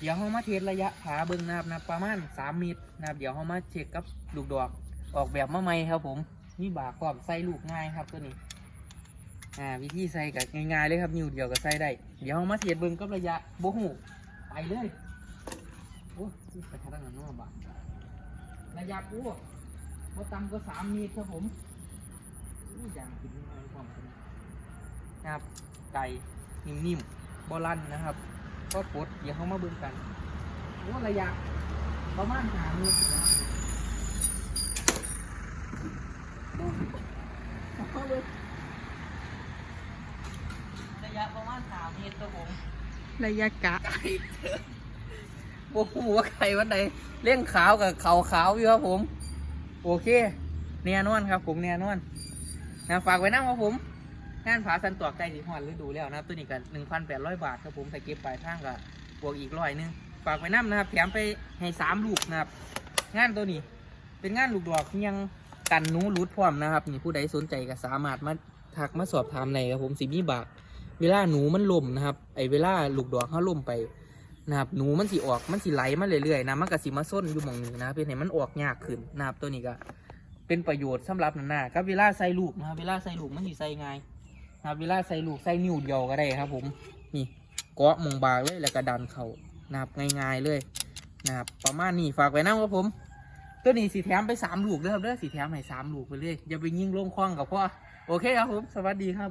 เดี๋ยวเขามาเทสระยะผาเบิ้งนะครับนะประมาณสามเมตรนะครับเดี๋ยวเขามาเช็คกับลูกดอกออกแบบมาใหม่ครับผมมีบากความใส่ลูกง่ายครับตัวนี้อ่าวิธีใส่กับง่ายๆเลยครับนิ้วเดียวก็ใส่ได้ เดี๋ยวเขามาเทสเบิ้งกับระยะโบหูไปเลยโอ้ไปทางนั้นเน้องบาระยะโอ้บ่ต่ำก็สามเมตรครับผมอู้อย่างกินง่ายความนนะครับไก่นิ่มๆบอลันนะครับ ก็ปลดเดี๋ยวเขามาเบิ่งกันโอ้ระยะประมาณหาเมตรนะครับเอาเลยระยะประมาณหาเมตรครับผมระยะกะไก่เถอะโอ้โหว่าไก่วันใดเลี้ยงขาวกับเขาขาวอยู่ครับผม โอเค แน่นอนครับผมแน่นอนนะฝากไว้นะครับผม งานผาสันตัวใกล้สิฮอนฤดูแล้วนะครับตัวนี้กันหนึ่งพันแปดร้อยบาทครับผมแต่เก็บปลายทางก็บวกอีกร้อยหนึงฝากไว้น้ำนะครับแถมไปให้สามลูกนะครับ งานตัวนี้ เป็นงานลูกดอกยังกันหนูรุดพร้อมนะครับนี่ผู้ใดสนใจก็สามารถมาทักมาสอบถามในครับผมสิมีบากเวลาหนูมันล่มนะครับ ไอเวลาลูกดอกเขาล่มไปนะครับหนูมันสิออกมันสิไหลมาเรื่อยๆนะมันก็สิมาส้นอยู่หมองนี้นะเป็นให้มันออกยากขึ้นนะครับตัวนี้ก็เป็นประโยชน์สำหรับนันนาครับเวลาใส่ลูกนะครับเวลาใส่ลูกมันสิใส่ง่าย นะครับเวลาใส่ลูกใส่นิ้วเดียวก็ได้ครับ ผมนี่เกาะมงบากเลยแล้วก็ดันเขานะครับง่ายๆเลยนะครับประมาณนี้ฝากไว้นะครับผม ตัวนี้สีแถมไปสามลูกเด้อครับเด้อสีแถมให้สามลูกไปเลยอย่าไปยิงลงคล้องกับพ่อโอเคครับผมสวัสดีครับ